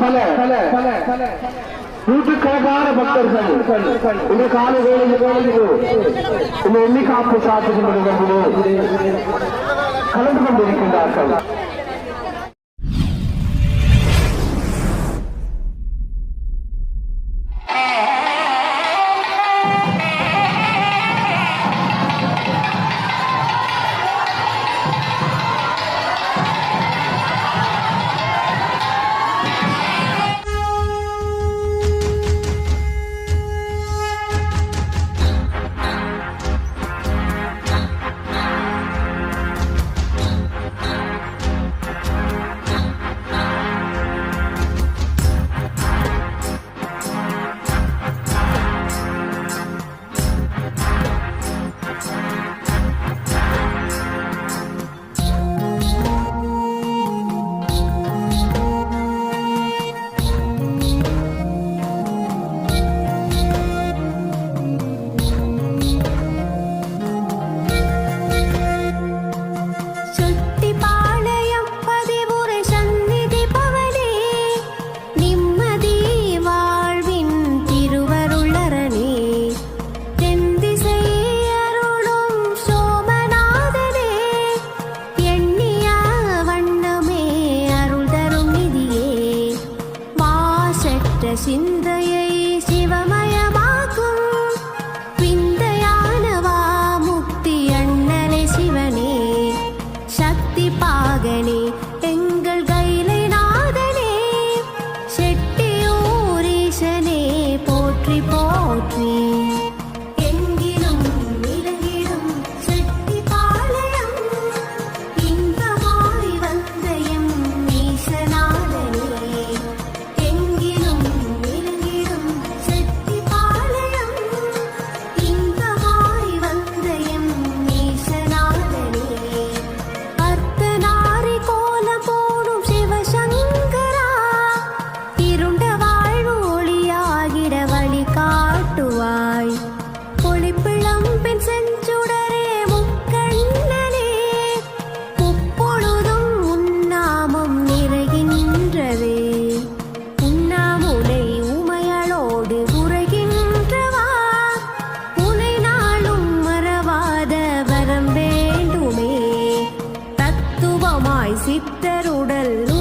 பல பல பல பல. நூற்றுக்கணக்கான பக்தர்கள் இந்த கால வேலையில் வேலையிலோ இந்த எண்ணிக்காப்பு சாத்திக் கலந்து கொண்டிருக்கின்றார்கள். xin சித்தருடல்